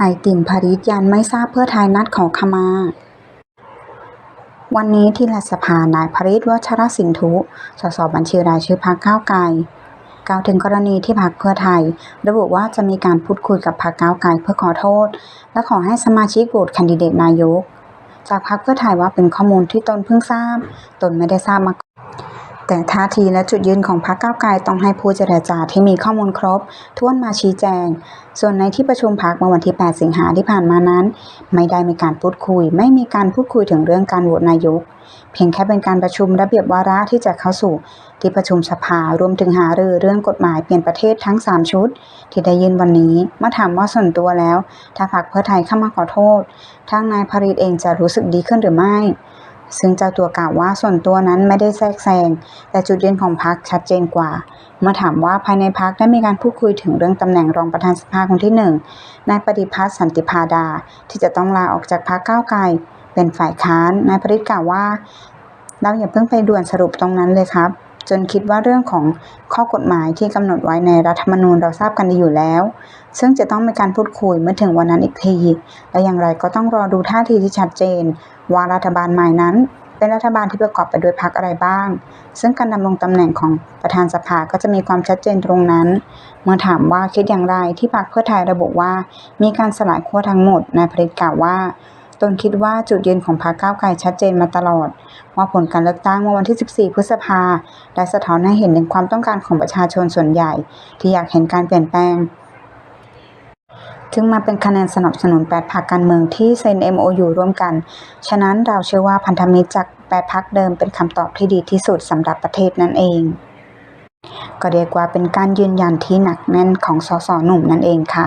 ไอติมพริษยันไม่ทราบเพื่อไทยนัดขอขมา วันนี้ที่รัฐสภานายพริษวัชรสินธุ สสบัญชีรายชื่อพรรคก้าวไกลกล่าวถึงกรณีที่พรรคเพื่อไทย ระบุว่าจะมีการพูดคุยกับพรรคก้าวไกลเพื่อขอโทษ และขอให้สมาชิกโหวตแคนดิเดตนายก จากพรรคเพื่อไทยว่าเป็นข้อมูลที่ตนเพิ่งทราบ ตนไม่ได้ทราบมาก่อน แต่ท่าทีและจุดยืนของพรรคก้าวไกลต้องให้ผู้เจรจาที่มีข้อมูลครบท้วนมาชี้แจง ส่วนในที่ประชุมพรรคเมื่อวันที่ 8 สิงหาที่ผ่านมานั้น ไม่ได้มีการพูดคุย ไม่มีการพูดคุยถึงเรื่องการโหวตนายก เพียงแค่เป็นการประชุมระเบียบวาระที่จะเข้าสู่ ที่ประชุมสภารวมถึงหารือเรื่องกฎหมายเปลี่ยนประเทศทั้ง 3 ชุด ที่ได้ยินวันนี้เมื่อถามว่าส่วนตัวแล้ว ถ้าพรรคเพื่อไทยเข้ามาขอโทษทางนายพริตเองจะรู้สึกดีขึ้นหรือไม่ ซึ่งเจ้าตัวกล่าวว่าส่วนตัวนั้นไม่ได้แทรกแซง แต่จุดยืนของพรรคชัดเจนกว่า เมื่อถามว่าภายในพรรคได้มีการพูดคุยถึงเรื่องตำแหน่งรองประธานสภาคนที่หนึ่งนายปฏิพัฒน์สันติพาดา ที่จะต้องลาออกจากพรรคก้าวไกล เป็นฝ่ายค้านนายปริศกล่าวว่า เราอย่าเพิ่งไปด่วนสรุปตรงนั้นเลยครับ จนคิดว่าเรื่องของข้อกฎหมายที่กำหนดไว้ในรัฐธรรมนูญเราทราบกันดีอยู่แล้ว ซึ่งจะต้องมีการพูดคุยเมื่อถึงวันนั้นอีกที และอย่างไรก็ต้องรอดูท่าทีที่ชัดเจน ว่ารัฐบาลใหม่นั้นเป็นรัฐบาลที่ประกอบไปด้วยพรรคอะไรบ้าง ซึ่งการดำรงตำแหน่งของประธานสภาก็จะมีความชัดเจนตรงนั้น เมื่อถามว่าคิดอย่างไรที่พรรคเพื่อไทยระบุว่า มีการสลายขั้วทั้งหมด นายพริตกล่าวว่า ตนคิดว่าจุดยืนของพรรคก้าวไกลชัดเจนมาตลอด ว่าผลการเลือกตั้งเมื่อวันที่ 14 พฤษภา ได้สะท้อนให้เห็นถึงความต้องการของประชาชนส่วนใหญ่ ที่อยากเห็นการเปลี่ยนแปลง จึงมาเป็นคะแนนสนับสนุน 8พรรคการเมืองที่เซ็น MOU ร่วมกัน ฉะนั้นเราเชื่อว่าพันธมิตรจาก 8พรรคเดิมเป็นคำตอบที่ดีที่สุดสำหรับประเทศนั่นเอง ก็เรียกว่าเป็นการยืนยันที่หนักแน่นของสสหนุ่มนั่นเองค่ะ